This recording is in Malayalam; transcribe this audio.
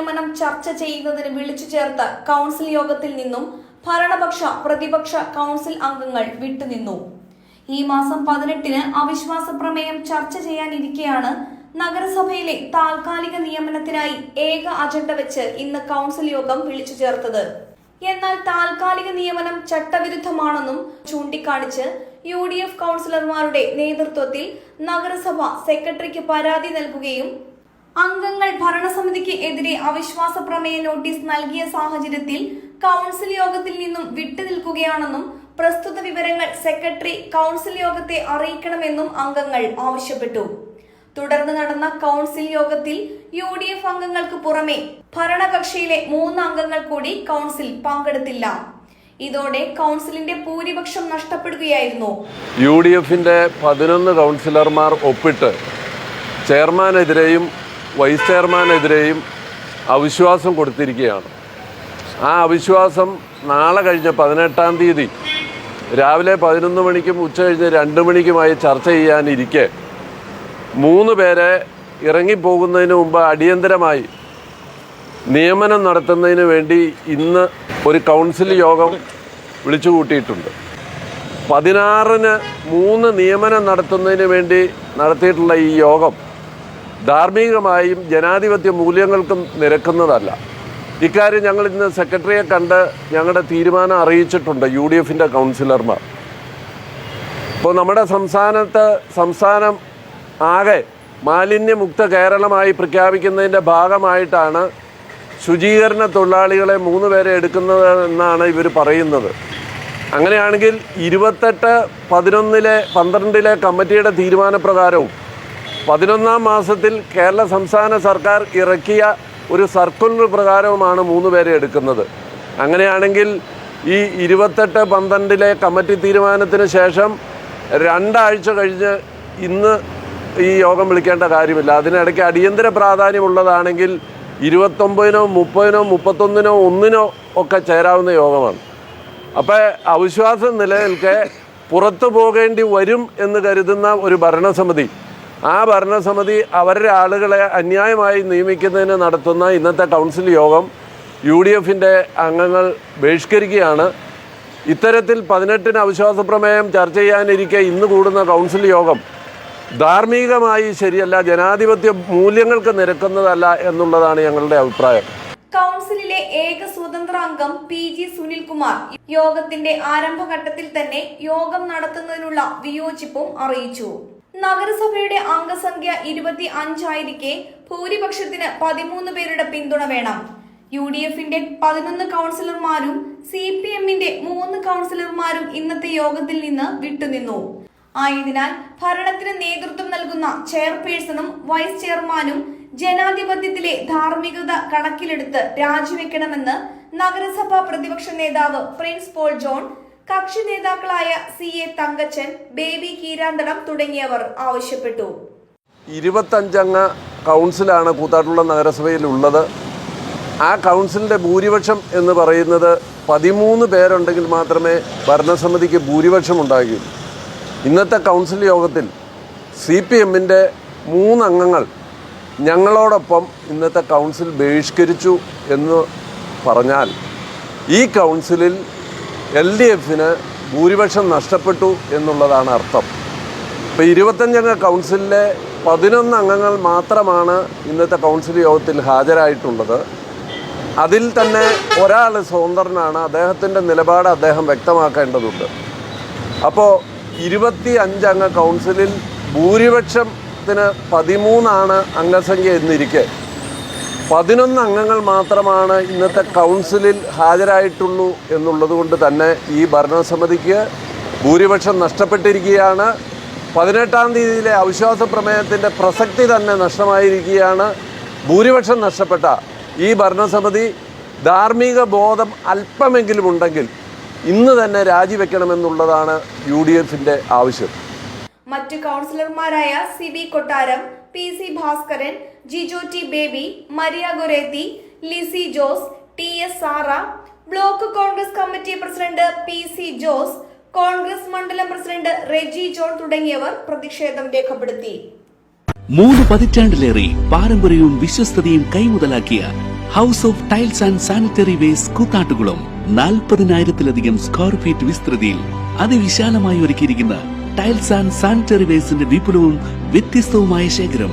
നിയമനം ചർച്ച ചെയ്യുന്നതിന് വിളിച്ചു ചേർത്ത കൗൺസിൽ യോഗത്തിൽ നിന്നും ഭരണപക്ഷ പ്രതിപക്ഷ കൗൺസിൽ അംഗങ്ങൾ വിട്ടുനിന്നു. ഈ മാസം പതിനെട്ടിന് അവിശ്വാസ പ്രമേയം ചർച്ച ചെയ്യാനിരിക്കെയാണ് നഗരസഭയിലെ താൽക്കാലിക നിയമനത്തിനായി ഏക അജണ്ട വെച്ച് ഇന്ന് കൗൺസിൽ യോഗം വിളിച്ചു ചേർത്തത്. എന്നാൽ താൽക്കാലിക നിയമനം ചട്ടവിരുദ്ധമാണെന്നും ചൂണ്ടിക്കാണിച്ച് യു ഡി എഫ് കൗൺസിലർമാരുടെ നേതൃത്വത്തിൽ നഗരസഭ സെക്രട്ടറിക്ക് പരാതി നൽകുകയും അംഗങ്ങൾ ഭരണസമിതിക്ക് എതിരെ അവിശ്വാസ പ്രമേയ നോട്ടീസ് നൽകിയ സാഹചര്യത്തിൽ കൗൺസിൽ യോഗത്തിൽ നിന്നും വിട്ടുനിൽക്കുകയാണെന്നും പ്രസ്തുത വിവരങ്ങൾ സെക്രട്ടറി കൗൺസിൽ യോഗത്തെ അറിയിക്കണമെന്നും അംഗങ്ങൾ ആവശ്യപ്പെട്ടു. തുടർന്ന് നടന്ന കൗൺസിൽ യോഗത്തിൽ യു ഡി എഫ് അംഗങ്ങൾക്ക് പുറമെ ഭരണകക്ഷിയിലെ മൂന്ന് അംഗങ്ങൾ കൂടി കൗൺസിൽ പങ്കെടുത്തില്ല. ഇതോടെ കൗൺസിലിന്റെ ഭൂരിപക്ഷം നഷ്ടപ്പെടുകയായിരുന്നു. യു ഡി എഫിന്റെ പതിനൊന്ന് കൗൺസിലർമാർ ഒപ്പിട്ട് ചെയർമാനെതിരെയും വൈസ് ചെയർമാനെതിരെയും അവിശ്വാസം കൊടുത്തിരിക്കുകയാണ്. ആ അവിശ്വാസം നാളെ കഴിഞ്ഞ പതിനെട്ടാം തീയതി രാവിലെ പതിനൊന്ന് മണിക്കും ഉച്ച കഴിഞ്ഞ് രണ്ട് മണിക്കുമായി ചർച്ച ചെയ്യാനിരിക്കെ. മൂന്ന് പേരെ ഇറങ്ങിപ്പോകുന്നതിന് മുമ്പ് അടിയന്തരമായി നിയമനം നടത്തുന്നതിന് വേണ്ടി ഇന്ന് ഒരു കൗൺസിൽ യോഗം വിളിച്ചു കൂട്ടിയിട്ടുണ്ട്. പതിനാറിന് മൂന്ന് നിയമനം നടത്തുന്നതിന് വേണ്ടി നടത്തിയിട്ടുള്ള ഈ യോഗം ധാർമ്മികമായും ജനാധിപത്യ മൂല്യങ്ങൾക്കും നിരക്കുന്നതല്ല. ഇക്കാര്യം ഞങ്ങൾ ഇന്ന് സെക്രട്ടറിയെ കണ്ട് ഞങ്ങളുടെ തീരുമാനം അറിയിച്ചിട്ടുണ്ട് യു ഡി എഫിന്റെ കൗൺസിലർമാർ. ഇപ്പോൾ നമ്മുടെ സംസ്ഥാനത്ത് സംസ്ഥാനം ആകെ മാലിന്യമുക്ത കേരളമായി പ്രഖ്യാപിക്കുന്നതിന്റെ ഭാഗമായിട്ടാണ് ശുചീകരണ തൊഴിലാളികളെ മൂന്ന് പേരെ എടുക്കുന്നത് എന്നാണ് ഇവർ പറയുന്നത്. അങ്ങനെയാണെങ്കിൽ ഇരുപത്തെട്ട് പതിനൊന്നിലെ പന്ത്രണ്ടിലെ കമ്മിറ്റിയുടെ തീരുമാനപ്രകാരവും പതിനൊന്നാം മാസത്തിൽ കേരള സംസ്ഥാന സർക്കാർ ഇറക്കിയ ഒരു സർക്കുലർ പ്രകാരവുമാണ് മൂന്ന് പേരെ എടുക്കുന്നത്. അങ്ങനെയാണെങ്കിൽ ഈ ഇരുപത്തെട്ട് പന്ത്രണ്ടിലെ കമ്മിറ്റി തീരുമാനത്തിന് ശേഷം രണ്ടാഴ്ച കഴിഞ്ഞ് ഇന്ന് ഈ യോഗം വിളിക്കേണ്ട കാര്യമില്ല. അതിനിടയ്ക്ക് അടിയന്തര പ്രാധാന്യമുള്ളതാണെങ്കിൽ ഇരുപത്തൊമ്പതിനോ മുപ്പതിനോ മുപ്പത്തൊന്നിനോ ഒന്നിനോ ഒക്കെ ചേരാവുന്ന യോഗമാണ്. അപ്പോൾ അവിശ്വാസം നിലനിൽക്കെ പുറത്തു പോകേണ്ടി വരും എന്ന് കരുതുന്ന ഒരു ഭരണസമിതി ആ ഭരണസമിതി അവരുടെ ആളുകളെ അന്യായമായി നിയമിക്കുന്നതിന് നടത്തുന്ന ഇന്നത്തെ കൗൺസിൽ യോഗം യു ഡി എഫിന്റെ അംഗങ്ങൾ ബഹിഷ്കരിക്കുകയാണ്. ഇത്തരത്തിൽ പതിനെട്ടിന് അവിശ്വാസ പ്രമേയം ചർച്ച ചെയ്യാനിരിക്കെ ഇന്ന് കൂടുന്ന കൗൺസിൽ യോഗം ധാർമ്മികമായി ശരിയല്ല ജനാധിപത്യ മൂല്യങ്ങൾക്ക് നിരക്കുന്നതല്ല എന്നുള്ളതാണ് ഞങ്ങളുടെ അഭിപ്രായം. കൗൺസിലിലെ ഏക സ്വതന്ത്ര അംഗം പി ജി സുനിൽകുമാർ യോഗത്തിന്റെ ആരംഭഘട്ടത്തിൽ തന്നെ യോഗം നടത്തുന്നതിനുള്ള വിയോജിപ്പും അറിയിച്ചു. നഗരസഭയുടെ അംഗസംഖ്യ ഇരുപത്തി അഞ്ചായിരിക്കെ ഭൂരിപക്ഷത്തിന് പതിമൂന്ന് പേരുടെ പിന്തുണ വേണം. യു ഡി എഫിന്റെ പതിനൊന്ന് കൗൺസിലർമാരും സി പി എമ്മിന്റെ മൂന്ന് കൗൺസിലർമാരും ഇന്നത്തെ യോഗത്തിൽ നിന്ന് വിട്ടുനിന്നു. ആയതിനാൽ ഭരണത്തിന് നേതൃത്വം നൽകുന്ന ചെയർപേഴ്സണും വൈസ് ചെയർമാനും ജനാധിപത്യത്തിലെ ധാർമ്മികത കണക്കിലെടുത്ത് രാജിവെക്കണമെന്ന് നഗരസഭാ പ്രതിപക്ഷ നേതാവ് പ്രിൻസ് പോൾ ജോൺ കക്ഷി നേതാക്കളായ C A Thankachan Baby Keeranthadam തുടങ്ങിയവർ ആവശ്യപ്പെട്ടു. ഇരുപത്തഞ്ചംഗ കൗൺസിലാണ് കൂത്താട്ടുള്ള നഗരസഭയിൽ ഉള്ളത് ആ കൗൺസിലിന്റെ ഭൂരിപക്ഷം എന്ന് പറയുന്നത് പതിമൂന്ന് പേരുണ്ടെങ്കിൽ മാത്രമേ ഭരണസമിതിക്ക് ഭൂരിപക്ഷം ഉണ്ടാകുകയുള്ളൂ ഇന്നത്തെ കൗൺസിൽ യോഗത്തിൽ സി പി എമ്മിന്റെ മൂന്നംഗങ്ങൾ ഞങ്ങളോടൊപ്പം ഇന്നത്തെ കൗൺസിൽ ബഹിഷ്കരിച്ചു എന്ന് പറഞ്ഞാൽ ഈ കൗൺസിലിൽ എൽ ഡി എഫിന് ഭൂരിപക്ഷം നഷ്ടപ്പെട്ടു എന്നുള്ളതാണ് അർത്ഥം. ഇപ്പോൾ ഇരുപത്തഞ്ചംഗ കൗൺസിലിലെ പതിനൊന്ന് അംഗങ്ങൾ മാത്രമാണ് ഇന്നത്തെ കൗൺസിൽ യോഗത്തിൽ ഹാജരായിട്ടുള്ളത്. അതിൽ തന്നെ ഒരാൾ സ്വതന്ത്രനാണ്. അദ്ദേഹത്തിന്റെ നിലപാട് അദ്ദേഹം വ്യക്തമാക്കേണ്ടതുണ്ട്. അപ്പോൾ ഇരുപത്തി അഞ്ചംഗ കൗൺസിലിൽ ഭൂരിപക്ഷത്തിന് പതിമൂന്നാണ് അംഗസംഖ്യ എന്നിരിക്കെ പതിനൊന്ന് അംഗങ്ങൾ മാത്രമാണ് ഇന്നത്തെ കൗൺസിലിൽ ഹാജരായിട്ടുള്ളൂ എന്നുള്ളത് കൊണ്ട് തന്നെ ഈ ഭരണസമിതിക്ക് ഭൂരിപക്ഷം നഷ്ടപ്പെട്ടിരിക്കുകയാണ്. പതിനെട്ടാം തീയതിയിലെ അവിശ്വാസ പ്രമേയത്തിന്റെ പ്രസക്തി തന്നെ നഷ്ടമായിരിക്കുകയാണ്. ഭൂരിപക്ഷം നഷ്ടപ്പെട്ട ഈ ഭരണസമിതി ധാർമ്മിക ബോധം അല്പമെങ്കിലും ഉണ്ടെങ്കിൽ ഇന്ന് തന്നെ രാജിവെക്കണമെന്നുള്ളതാണ് യു ഡി എഫിന്റെ ആവശ്യം. മറ്റ് കൗൺസിലർമാരായ C B Kottaram P C Bhaskaran Jijo T Baby Maria Goretti Lissy Jose T S Sara block Congress committee president P C Jose Congress മണ്ഡലം പ്രസിഡന്റ് റെജി ജോൺ തുടങ്ങിയവർ പ്രതിഷേധം രേഖപ്പെടുത്തി. മൂന്ന് പതിറ്റാണ്ടിലേറെ പാരമ്പര്യവും വിശ്വസ്തതയും കൈമുതലാക്കിയ house of tiles and sanitary waste കൂത്താട്ടുകളും നാൽപ്പതിനായിരത്തിലധികം സ്ക്വയർ ഫീറ്റ് വിസ്തൃതിയിൽ അതിവിശാലമായി ഒരുക്കിയിരിക്കുന്ന ടൈൽസ് ആൻഡ് സാനിറ്ററി വേസ്റ്റിന്റെ വിപുലവും വ്യത്യസ്തവുമായ ശേഖരം